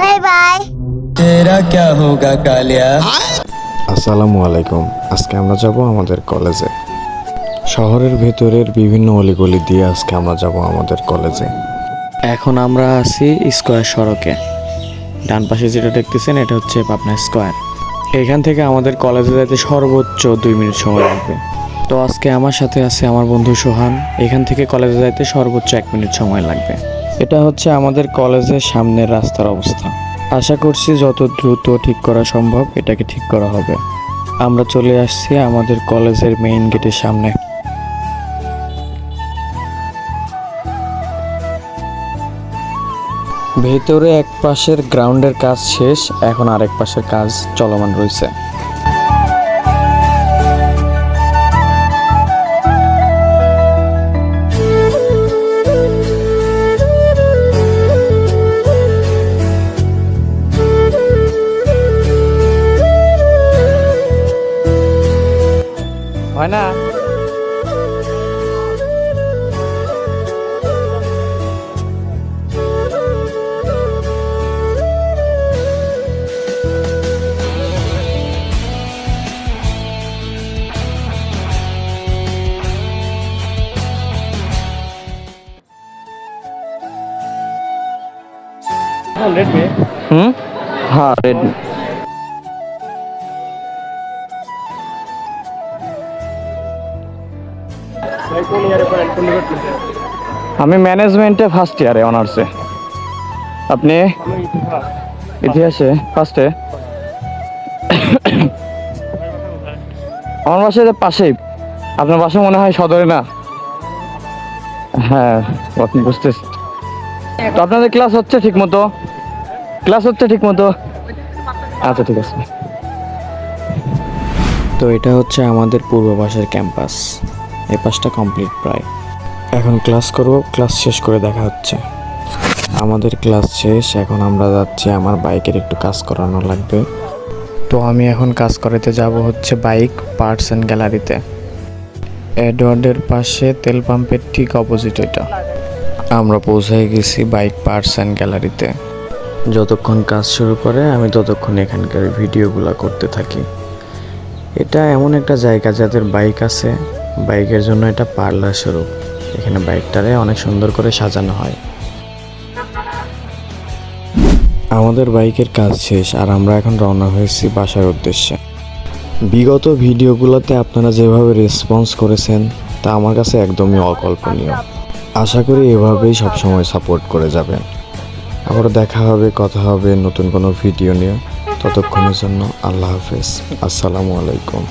Bye bye তেরা ক্যা হোগা কালিয়া আসসালামু আলাইকুম। আজকে আমরা যাব আমাদের কলেজে। শহরের ভেতরের বিভিন্ন অলিগলি দিয়ে আজকে আমরা যাব আমাদের কলেজে। এখন আমরা আছি স্কয়ার সড়কে। ডান পাশে যেটা দেখতেছেন এটা হচ্ছে পাবনা স্কোয়ার। এখান থেকে আমাদের কলেজে যেতে সর্বোচ্চ দুই মিনিট সময় লাগবে। তো আজকে আমার সাথে আছে আমার বন্ধু সোহান। এখান থেকে কলেজে যাইতে সর্বোচ্চ এক মিনিট সময় লাগবে। এটা হচ্ছে আমাদের কলেজের সামনের রাস্তার অবস্থা। আশা করছি যত দ্রুত ঠিক করা সম্ভব, এটাকে ঠিক করা হবে। আমরা চলে আসছি আমাদের কলেজের মেইন গেটের সামনে। ভেতরে এক পাশের গ্রাউন্ডের কাজ শেষ, এখন আরেক পাশের কাজ চলমান রয়েছে। হয় না হুম হ্যাঁ রেডমি আমি ম্যানেজমেন্টে ফার্স্ট ইয়ারে অনার্সে আপনি ইতিহাসে ফার্স্টে আমার বাসায় যে পাশেই। আপনার বাসা মনে হয় সদরে না? হ্যাঁ আপনি বুঝতেছি তো আপনাদের ক্লাস হচ্ছে ঠিক মতো ক্লাস হচ্ছে ঠিক মতো আচ্ছা ঠিক আছে। তো এটা হচ্ছে আমাদের পূর্ব পাশের ক্যাম্পাস এই পাশটা কমপ্লিট প্রায়। এখন ক্লাস করব ক্লাস শেষ করে দেখা হচ্ছে। আমাদের ক্লাস শেষ, এখন আমরা যাচ্ছি আমার বাইকের একটু কাজ করানো লাগবে। তো আমি এখন কাজ করাতে যাব হচ্ছে বাইক পার্টস অ্যান্ড গ্যালারিতে এডওয়ার্ডের পাশে তেল পাম্পের ঠিক অপোজিট এটা আমরা পৌঁছে গেছি বাইক পার্টস অ্যান্ড গ্যালারিতে যতক্ষণ কাজ শুরু করে, আমি ততক্ষণ এখানকার ভিডিওগুলো করতে থাকি। এটা এমন একটা জায়গা যাদের বাইক আছে বাইকের জন্য এটা পার্লার স্বরূপ এখানে বাইকটারে অনেক সুন্দর করে সাজানো হয়। আমাদের বাইকের কাজ শেষ আর আমরা এখন রওনা হয়েছি বাসার উদ্দেশ্যে। বিগত ভিডিওগুলোতে আপনারা যেভাবে রেসপন্স করেছেন, তা আমার কাছে একদমই অকল্পনীয়। আশা করি এভাবেই সবসময় সাপোর্ট করে যাবেন। আবার দেখা হবে, কথা হবে নতুন কোনো ভিডিও নিয়ে। ততক্ষণের জন্য আল্লাহ হাফেজ। আসসালামু আলাইকুম।